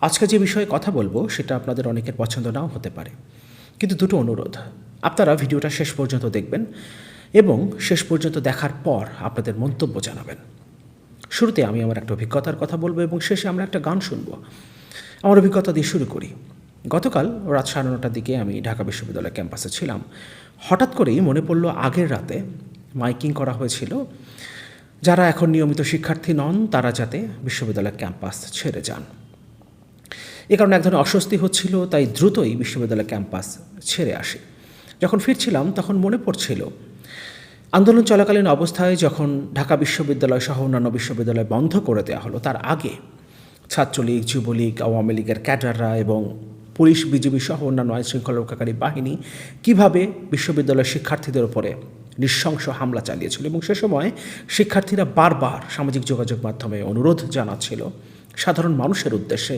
আজকে যে বিষয়ে কথা বলব, সেটা আপনাদের অনেকের পছন্দ নাও হতে পারে। কিন্তু দুটো অনুরোধ। আপনারা ভিডিওটা শেষ পর্যন্ত দেখবেন এবং শেষ পর্যন্ত দেখার পর আপনাদের মন্তব্য জানাবেন। শুরুতে আমি আমার একটা অভিজ্ঞতার কথা বলব এবং শেষে আমরা একটা গান শুনব। আমার অভিজ্ঞতা দিয়ে শুরু করি। গতকাল রাত সাড়ে নটার দিকে আমি ঢাকা বিশ্ববিদ্যালয় ক্যাম্পাসে ছিলাম। হঠাৎ করেই মনে পড়ল, আগের রাতে মাইকিং করা হয়েছিল। যারা এখন নিয়মিত শিক্ষার্থী নন, তারা যাতে বিশ্ববিদ্যালয় ক্যাম্পাস ছেড়ে যান। এ কারণে এক ধরনের অস্বস্তি হচ্ছিল, তাই দ্রুতই বিশ্ববিদ্যালয় ক্যাম্পাস ছেড়ে আসি। যখন ফিরছিলাম, তখন মনে পড়ছিল, আন্দোলন চলাকালীন অবস্থায় যখন ঢাকা বিশ্ববিদ্যালয় সহ অন্যান্য বিশ্ববিদ্যালয় বন্ধ করে দেওয়া হলো, তার আগে ছাত্রলীগ, যুবলীগ, আওয়ামী লীগের ক্যাডাররা এবং পুলিশ, বিজিবি সহ অন্যান্য আইন শৃঙ্খলা রক্ষাকারী বাহিনী কীভাবে বিশ্ববিদ্যালয়ের শিক্ষার্থীদের উপরে নৃশংস হামলা চালিয়েছিল এবং সে সময় শিক্ষার্থীরা বারবার সামাজিক যোগাযোগ মাধ্যমে অনুরোধ জানাচ্ছিল সাধারণ মানুষের উদ্দেশ্যে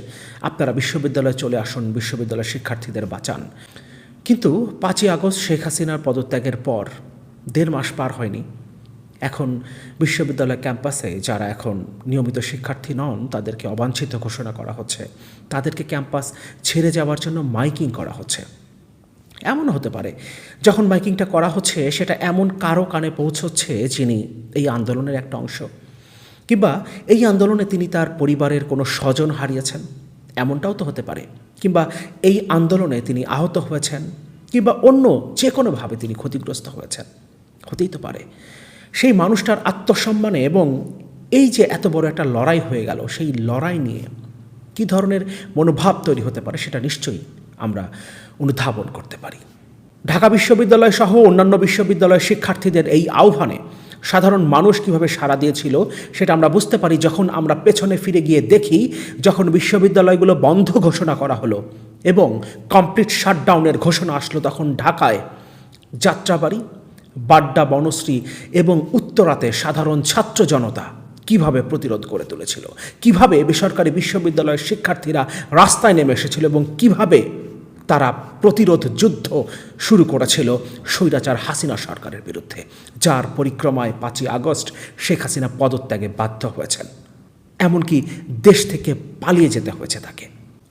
আপনারা বিশ্ববিদ্যালয়ে চলে আসুন, বিশ্ববিদ্যালয়ের শিক্ষার্থীদের বাঁচান। কিন্তু পাঁচই আগস্ট শেখ হাসিনার পদত্যাগের পর দেড় মাস পার হয়নি। এখন বিশ্ববিদ্যালয় ক্যাম্পাসে যারা এখন নিয়মিত শিক্ষার্থী নন, তাদেরকে অবাঞ্ছিত ঘোষণা করা হচ্ছে। তাদেরকে ক্যাম্পাস ছেড়ে যাওয়ার জন্য মাইকিং করা হচ্ছে। এমন হতে পারে, যখন মাইকিংটা করা হচ্ছে, সেটা এমন কারও কানে পৌঁছচ্ছে যিনি এই আন্দোলনের একটা অংশ। কিংবা এই আন্দোলনে তিনি তার পরিবারের কোনো স্বজন হারিয়েছেন, এমনটাও তো হতে পারে। কিংবা এই আন্দোলনে তিনি আহত হয়েছেন, কিংবা অন্য যে কোনোভাবে তিনি ক্ষতিগ্রস্ত হয়েছেন, হতেই তো পারে। সেই মানুষটার আত্মসম্মানে এবং এই যে এত বড় একটা লড়াই হয়ে গেল, সেই লড়াই নিয়ে কী ধরনের মনোভাব তৈরি হতে পারে সেটা নিশ্চয়ই আমরা অনুধাবন করতে পারি। ঢাকা বিশ্ববিদ্যালয় সহ অন্যান্য বিশ্ববিদ্যালয়ের শিক্ষার্থীদের এই আহ্বানে সাধারণ মানুষ কীভাবে সাড়া দিয়েছিল, সেটা আমরা বুঝতে পারি যখন আমরা পেছনে ফিরে গিয়ে দেখি, যখন বিশ্ববিদ্যালয়গুলো বন্ধ ঘোষণা করা হলো এবং কমপ্লিট শাটডাউনের ঘোষণা আসলো তখন ঢাকায়। যাত্রাবাড়ি, বাড্ডা বনশ্রী এবং উত্তরাতে সাধারণ ছাত্র জনতা কীভাবে প্রতিরোধ করে তুলেছিল, কীভাবে বেসরকারি বিশ্ববিদ্যালয়ের শিক্ষার্থীরা রাস্তায় নেমে এসেছিল এবং কীভাবে তারা প্রতিরোধ যুদ্ধ শুরু করেছিল স্বৈরাচার হাসিনা সরকারের বিরুদ্ধে, যার পরিক্রমায় পাঁচই আগস্ট শেখ হাসিনা পদত্যাগে বাধ্য হয়েছেন। এমনকি দেশ থেকে পালিয়ে যেতে হয়েছে তাকে।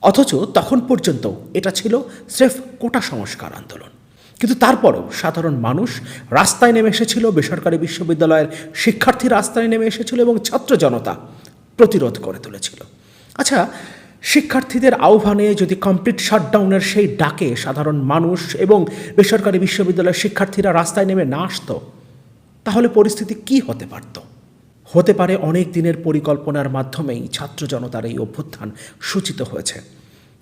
অথচ তখন পর্যন্ত এটা ছিল স্রেফ কোটা সংস্কার আন্দোলন। কিন্তু তারপরও সাধারণ মানুষ রাস্তায় নেমে এসেছিল, বেসরকারি বিশ্ববিদ্যালয়ের শিক্ষার্থী রাস্তায় নেমে এসেছিল এবং ছাত্র জনতা প্রতিরোধ করে তুলেছিল। আচ্ছা শিক্ষার্থীদের আহ্বানে যদি কমপ্লিট শাটডাউনের সেই ডাকে সাধারণ মানুষ এবং বেসরকারি বিশ্ববিদ্যালয়ের শিক্ষার্থীরা রাস্তায় নেমে না আসতো, তাহলে পরিস্থিতি কি হতে পারত? হতে পারে অনেক দিনের পরিকল্পনার মাধ্যমেই ছাত্র জনতার এই অভ্যুত্থান সূচিত হয়েছে।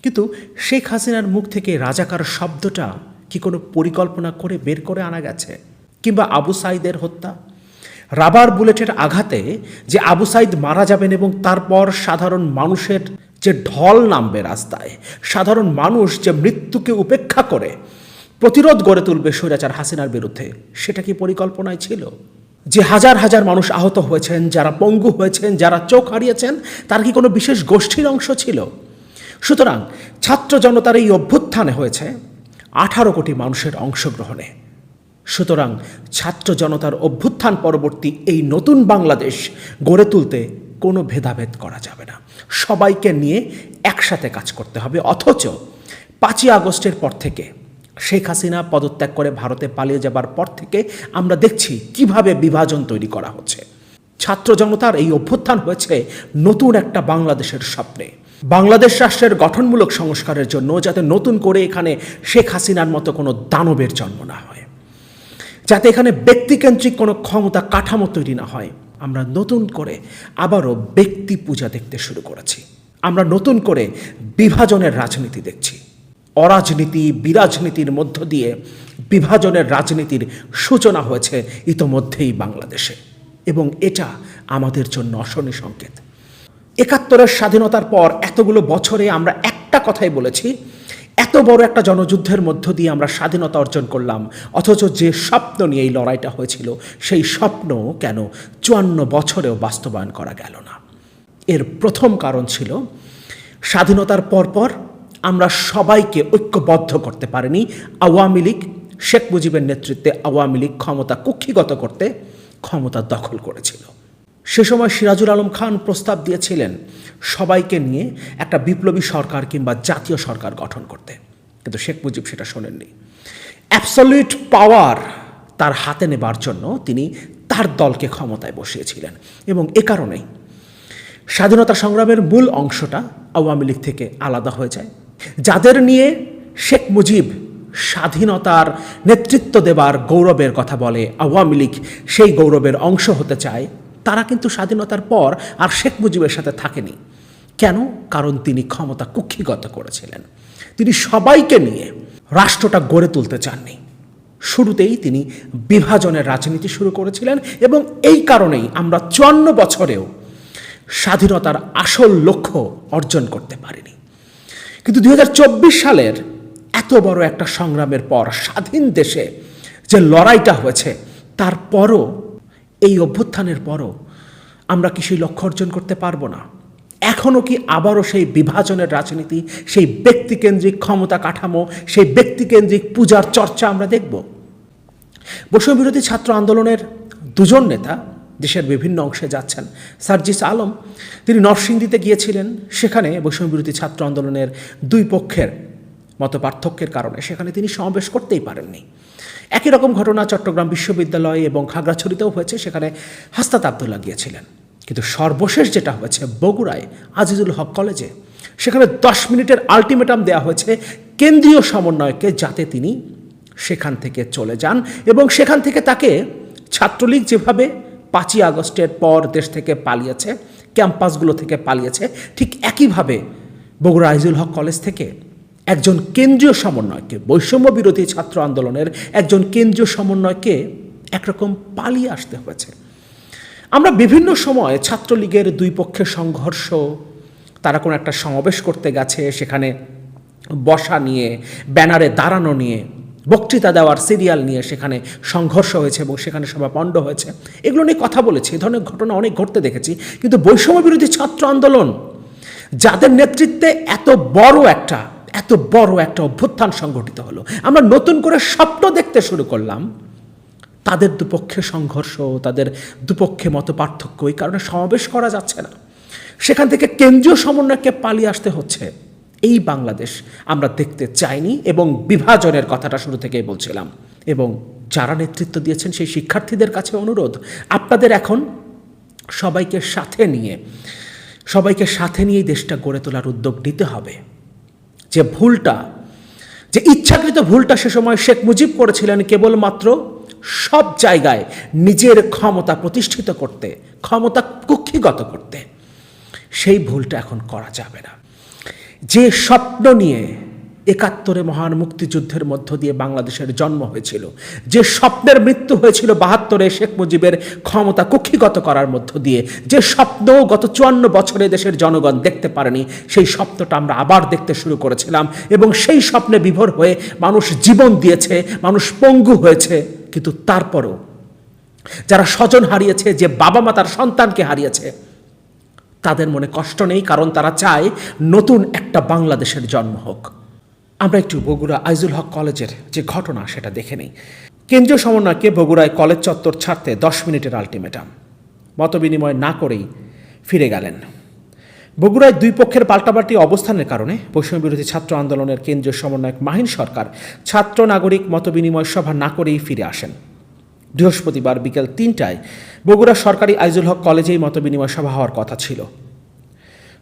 কিন্তু শেখ হাসিনার মুখ থেকে রাজাকার শব্দটা কি কোনো পরিকল্পনা করে বের করে আনা গেছে? কিংবা আবু সাইদের হত্যা? রাবার বুলেটের আঘাতে যে আবু সাইদ মারা যাবেন এবং তারপর সাধারণ মানুষের যে ঢল নামবে রাস্তায়, সাধারণ মানুষ যে মৃত্যুকে উপেক্ষা করে, প্রতিরোধ গড়ে তুলবে স্বৈরাচার হাসিনার বিরুদ্ধে, সেটা কি পরিকল্পনায় ছিল? যে হাজার হাজার মানুষ আহত হয়েছেন, যারা পঙ্গু হয়েছেন, যারা চোখ হারিয়েছেন, তার কি কোনো বিশেষ গোষ্ঠীর অংশ ছিল? সুতরাং ছাত্র জনতার এই অভ্যুত্থানে হয়েছে আঠারো কোটি মানুষের অংশগ্রহণে। সুতরাং ছাত্র জনতার অভ্যুত্থান পরবর্তী এই নতুন বাংলাদেশ গড়ে তুলতে কোনো ভেদাভেদ করা যাবে না। সবাইকে নিয়ে একসাথে কাজ করতে হবে। অথচ পাঁচই আগস্টের পর থেকে শেখ হাসিনা পদত্যাগ করে ভারতে পালিয়ে যাবার পর থেকে আমরা দেখছি কীভাবে বিভাজন তৈরি করা হচ্ছে। ছাত্র জনতার এই অভ্যুত্থান হয়েছে নতুন একটা বাংলাদেশের স্বপ্নে। বাংলাদেশ রাষ্ট্রের গঠনমূলক সংস্কারের জন্য যাতে নতুন করে এখানে শেখ হাসিনার মতো কোনো দানবের জন্ম না হয়। যাতে এখানে ব্যক্তিকেন্দ্রিক কোনো ক্ষমতা কাঠামো তৈরি না হয়। আমরা নতুন করে আবারও ব্যক্তি পূজা দেখতে শুরু করেছি। আমরা নতুন করে বিভাজনের রাজনীতি দেখছি। অরাজনীতি, বিরাজনীতির মধ্য দিয়ে বিভাজনের রাজনীতির সূচনা হয়েছে ইতোমধ্যেই বাংলাদেশে। এবং এটা আমাদের জন্য অশনি সংকেত। একাত্তরের স্বাধীনতার পর এতগুলো বছরে আমরা একটা কথাই বলেছি এত বড় একটা জনযুদ্ধের মধ্য দিয়ে আমরা স্বাধীনতা অর্জন করলাম। অথচ যে স্বপ্ন নিয়ে এই লড়াইটা হয়েছিল, সেই স্বপ্ন কেন চুয়ান্ন বছরেও বাস্তবায়ন করা গেল না। এর প্রথম কারণ ছিল, স্বাধীনতার পরপর আমরা সবাইকে ঐক্যবদ্ধ করতে পারিনি। আওয়ামী লীগ, শেখ মুজিবের নেতৃত্বে আওয়ামী লীগ ক্ষমতা কুক্ষিগত করতে ক্ষমতা দখল করেছিল। সে সময় সিরাজুল আলম খান প্রস্তাব দিয়েছিলেন সবাইকে নিয়ে একটা বিপ্লবী সরকার কিংবা জাতীয় সরকার গঠন করতে। কিন্তু শেখ মুজিব সেটা শোনেননি। অ্যাবসলিউট পাওয়ার তার হাতে নেবার জন্য তিনি তার দলকে ক্ষমতায় বসিয়েছিলেন। এবং এ কারণেই স্বাধীনতা সংগ্রামের মূল অংশটা আওয়ামী লীগ থেকে আলাদা হয়ে যায়। যাদের নিয়ে শেখ মুজিব স্বাধীনতার নেতৃত্ব দেবার গৌরবের কথা বলে আওয়ামী লীগ সেই গৌরবের অংশ হতে চায় তারা কিন্তু স্বাধীনতার পর আর শেখ মুজিবের সাথে থাকেনি। কেন? কারণ তিনি ক্ষমতা কুক্ষিগত করেছিলেন। তিনি সবাইকে নিয়ে রাষ্ট্রটা গড়ে তুলতে চাননি। শুরুতেই তিনি বিভাজনের রাজনীতি শুরু করেছিলেন এবং এই কারণেই আমরা চুয়ান্ন বছরেও স্বাধীনতার আসল লক্ষ্য অর্জন করতে পারিনি। কিন্তু দু হাজার চব্বিশ সালের এত বড় একটা সংগ্রামের পর স্বাধীন দেশে যে লড়াইটা হয়েছে, তারপরও এই অভ্যুত্থানের পরও আমরা কি সেই লক্ষ্য অর্জন করতে পারব না? এখনও কি আবারও সেই বিভাজনের রাজনীতি, সেই ব্যক্তিকেন্দ্রিক ক্ষমতা কাঠামো, সেই ব্যক্তিকেন্দ্রিক পূজার চর্চা আমরা দেখব? বৈষম্যবিরোধী ছাত্র আন্দোলনের দুজন নেতা দেশের বিভিন্ন অংশে যাচ্ছেন। সার্জিস আলম, তিনি নরসিংদীতে গিয়েছিলেন। সেখানে বৈষম্যবিরোধী ছাত্র আন্দোলনের দুই পক্ষের মত পার্থক্যের কারণে। সেখানে তিনি সমাবেশ করতেই পারেননি। একই রকম ঘটনা চট্টগ্রাম বিশ্ববিদ্যালয় এবং খাগড়াছড়িতেও হয়েছে, সেখানে হাস্তাত আবদুল্লাহ গিয়েছিলেন। কিন্তু সর্বশেষ যেটা হয়েছে বগুড়ায় আজিজুল হক কলেজে, সেখানে দশ মিনিটের আলটিমেটাম দেওয়া হয়েছে কেন্দ্রীয় সমন্বয়কে যাতে তিনি সেখান থেকে চলে যান এবং সেখান থেকে তাকে ছাত্রলীগ যেভাবে পাঁচই আগস্টের পর দেশ থেকে পালিয়েছে, ক্যাম্পাসগুলো থেকে পালিয়েছে, ঠিক একইভাবে বগুড়া আইজুল হক কলেজ থেকে একজন কেন্দ্রীয় সমন্বয়কে, বৈষম্য বিরোধী ছাত্র আন্দোলনের একজন কেন্দ্রীয় সমন্বয়কে একরকম পালিয়ে আসতে হয়েছে। আমরা বিভিন্ন সময় ছাত্রলীগের দুই পক্ষের সংঘর্ষ, তারা কোনো একটা সমাবেশ করতে গেছে, সেখানে বসা নিয়ে, ব্যানারে দাঁড়ানো নিয়ে, বক্তৃতা দেওয়ার সিরিয়াল নিয়ে সেখানে সংঘর্ষ হয়েছে এবং সেখানে সভা পণ্ড হয়েছে। এগুলো নিয়ে কথা বলেছি, এ ধরনের ঘটনা অনেক ঘটতে দেখেছি। কিন্তু বৈষম্য বিরোধী ছাত্র আন্দোলন, যাদের নেতৃত্বে এত বড় একটা এত বড় একটা অভ্যুত্থান সংগঠিত হলো। আমরা নতুন করে স্বপ্ন দেখতে শুরু করলাম। তাদের দুপক্ষে সংঘর্ষ, তাদের দুপক্ষে মত পার্থক্য এই কারণে সমাবেশ করা যাচ্ছে না। সেখান থেকে কেন্দ্রীয় সমন্বয়কে পালিয়ে আসতে হচ্ছে। এই বাংলাদেশ আমরা দেখতে চাইনি এবং বিভাজনের কথাটা শুরু থেকেই বলছিলাম। এবং যারা নেতৃত্ব দিয়েছেন সেই শিক্ষার্থীদের কাছে অনুরোধ, আপনাদের এখন সবাইকে সাথে নিয়ে, সবাইকে সাথে নিয়েই দেশটা গড়ে তোলার উদ্যোগ নিতে হবে। যে ভুলটা, যে ইচ্ছাকৃত ভুলটা সে সময় শেখ মুজিব করেছিলেন কেবলমাত্র সব জায়গায় নিজের ক্ষমতা প্রতিষ্ঠিত করতে, ক্ষমতা কুক্ষিগত করতে। সেই ভুলটা এখন করা যাবে না। যে স্বপ্ন নিয়ে একাত্তরে মহান মুক্তিযুদ্ধের মধ্য দিয়ে বাংলাদেশের জন্ম হয়েছিল। যে স্বপ্নের মৃত্যু হয়েছিল বাহাত্তরে শেখ মুজিবের ক্ষমতা কুক্ষিগত করার মধ্য দিয়ে, যে স্বপ্ন গত চুয়ান্ন বছরে দেশের জনগণ দেখতে পারেনি, সেই স্বপ্নটা আমরা আবার দেখতে শুরু করেছিলাম এবং সেই স্বপ্নে বিভোর হয়ে মানুষ জীবন দিয়েছে, মানুষ পঙ্গু হয়েছে। কিন্তু তারপরও যারা স্বজন হারিয়েছে, যে বাবা মা তার সন্তানকে হারিয়েছে, তাদের মনে কষ্ট নেই কারণ তারা চায় নতুন একটা বাংলাদেশের জন্ম হোক। আমরা একটু বগুড়া আইজুল হক কলেজের যে ঘটনা সেটা দেখে নিই। কেন্দ্রীয় সমন্বয়কে বগুড়ায় কলেজ চত্বর ছাড়তে দশ মিনিটের আলটিমেটাম। মতবিনিময় না করেই ফিরে গেলেন। বগুড়ায় দুই পক্ষের পাল্টাপাল্টি অবস্থানের কারণে বৈষম্য বিরোধী ছাত্র আন্দোলনের কেন্দ্রীয় সমন্বয়ক মাহিন সরকার ছাত্র নাগরিক মতবিনিময় সভা না করেই ফিরে আসেন। বৃহস্পতিবার বিকেল তিনটায় বগুড়া সরকারি আইজুল হক কলেজেই মতবিনিময় সভা হওয়ার কথা ছিল।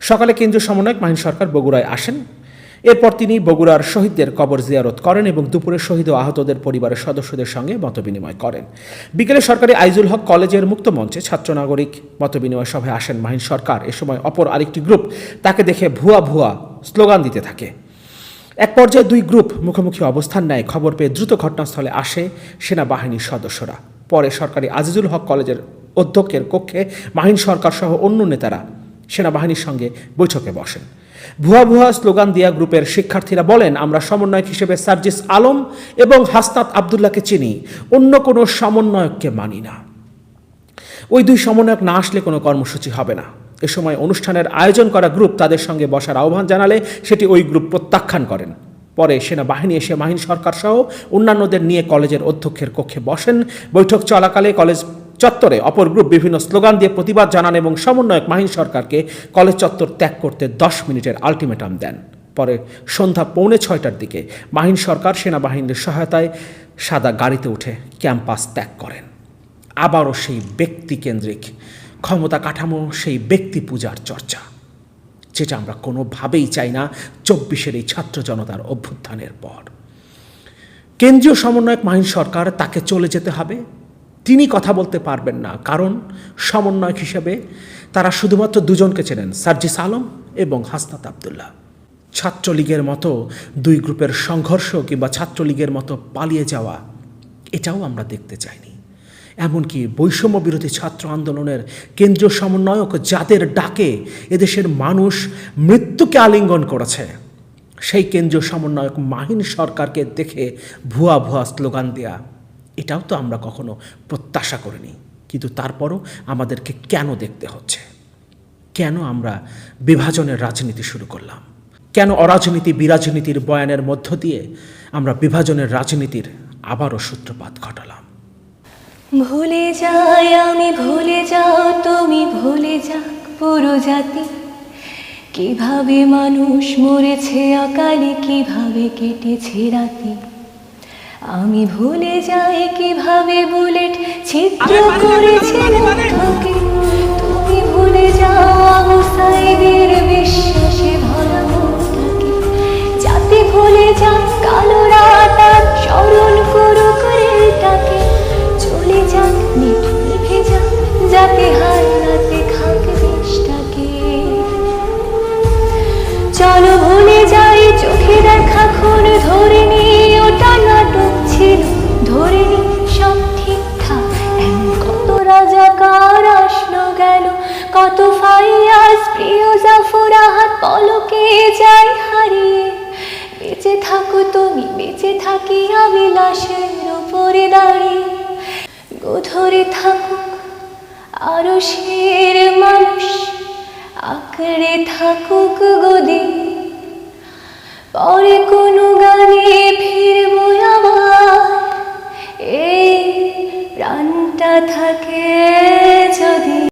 সকালে কেন্দ্রীয় সমন্বয়ক মাহিন সরকার বগুড়ায় আসেন। এরপর তিনি বগুড়ার শহীদদের কবর জিয়ারত করেন এবং দুপুরে শহীদ ও আহতদের পরিবারের সদস্যদের সঙ্গে মতবিনিময় করেন। বিকেলে সরকারি আইজুল হক কলেজের মুক্ত মঞ্চে ছাত্র নাগরিক মতবিনিময় সভায় আসেন মাহিন সরকার। এ সময় অপর আরেকটি গ্রুপ তাকে দেখে ভুয়া ভুয়া স্লোগান দিতে থাকে। এক পর্যায়ে দুই গ্রুপ মুখোমুখি অবস্থান নেয়। খবর পেয়ে দ্রুত ঘটনাস্থলে আসে সেনাবাহিনীর সদস্যরা। পরে সরকারি আজিজুল হক কলেজের অধ্যক্ষের কক্ষে মাহিন সরকার সহ অন্য নেতারা সেনাবাহিনীর সঙ্গে বৈঠকে বসেন। ভুয়া ভুয়া স্লোগান দিয়া গ্রুপের শিক্ষার্থীরা বলেন, আমরা সমন্বয়ক হিসেবে সার্জিস আলম এবং হাসনাত আবদুল্লাহকে চিনি, অন্য কোনো সমন্বয়ককে মানি না। ওই দুই সমন্বয়ক না আসলে কোনো কর্মসূচি হবে না। এ সময় অনুষ্ঠানের আয়োজন করা গ্রুপ তাদের সঙ্গে বসার আহ্বান জানালে সেটি ওই গ্রুপ প্রত্যাখ্যান করেন। পরে সেনাবাহিনী এসে মাহিন সরকার সহ অন্যান্যদের নিয়ে কলেজের অধ্যক্ষের কক্ষে বসেন। বৈঠক চলাকালে কলেজ চত্বরে। অপর গ্রুপ বিভিন্ন স্লোগান দিয়ে প্রতিবাদ জানান এবং সমন্বয়ক মাহিন সরকারকে কলেজ চত্বর ত্যাগ করতে দশ মিনিটের আলটিমেটাম দেন। পরে সন্ধ্যা পৌনে ছয়টার দিকে মাহিন সরকার সেনাবাহিনীর সহায়তায় সাদা গাড়িতে উঠে ক্যাম্পাস ত্যাগ করেন। আবারও সেই ব্যক্তিকেন্দ্রিক ক্ষমতা কাঠামো, সেই ব্যক্তি পূজার চর্চা, যেটা আমরা কোনোভাবেই চাই না চব্বিশের এই ছাত্র জনতার অভ্যুত্থানের পর। কেন্দ্রীয় সমন্বয়ক মাহিন সরকার তাকে চলে যেতে হবে তিনি কথা বলতে পারবেন না। কারণ সমন্বয়ক হিসেবে তারা শুধুমাত্র দুজনকে চেনেন, সার্জিস আলম এবং হাসনাত আবদুল্লাহ। ছাত্রলীগের মতো দুই গ্রুপের সংঘর্ষ কিংবা ছাত্রলীগের মতো পালিয়ে যাওয়া, এটাও আমরা দেখতে চাইনি। এমনকি বৈষম্য বিরোধী ছাত্র আন্দোলনের কেন্দ্রীয় সমন্বয়ক যাদের ডাকে, এদেশের মানুষ মৃত্যুকে আলিঙ্গন করেছে। সেই কেন্দ্রীয় সমন্বয়ক মাহিন সরকারকে দেখে ভুয়া ভুয়া স্লোগান দেয়া। এটাও তো আমরা কখনো প্রত্যাশা করিনি। কিন্তু তারপরও আমাদেরকে কেন দেখতে হচ্ছে? কেন আমরা বিভাজনের রাজনীতি শুরু করলাম? কেন অরাজনীতি বিরাজনীতির বয়ানের মধ্য দিয়ে আমরা বিভাজনের রাজনীতির আবারও সূত্রপাত ঘটালাম? ভুলে যাই আমি, ভুলে যাও তুমি, ভুলে যাক পুরো জাতি। কীভাবে মানুষ মরেছে অকালে, কীভাবে কেটেছে রাতি? আমি ভুলে যাই কীভাবে বুলেট ছিদ্র করেছে মুগ্ধকে তুমি ভুলে যাও আবু সাইদের বিশ্বাসে ভরা মনটাকে যাতে ভুলে যাও কালো রাত স্মরণ করো তাকে চলে যাক মিট কত ফাইয়াজ প্রিয় জাফরাহাত পলকে যাই হারিয়ে। বেঁচে থাকো তুমি, বেঁচে থাকি আমি লাশের উপরে দাঁড়িয়ে। গোধরে থাকুক আরও শের মানুষ, আঁকড়ে থাকুক গদি। পরে কোনো গানে ফিরবো আমার, এই প্রাণটা থাকে যদি।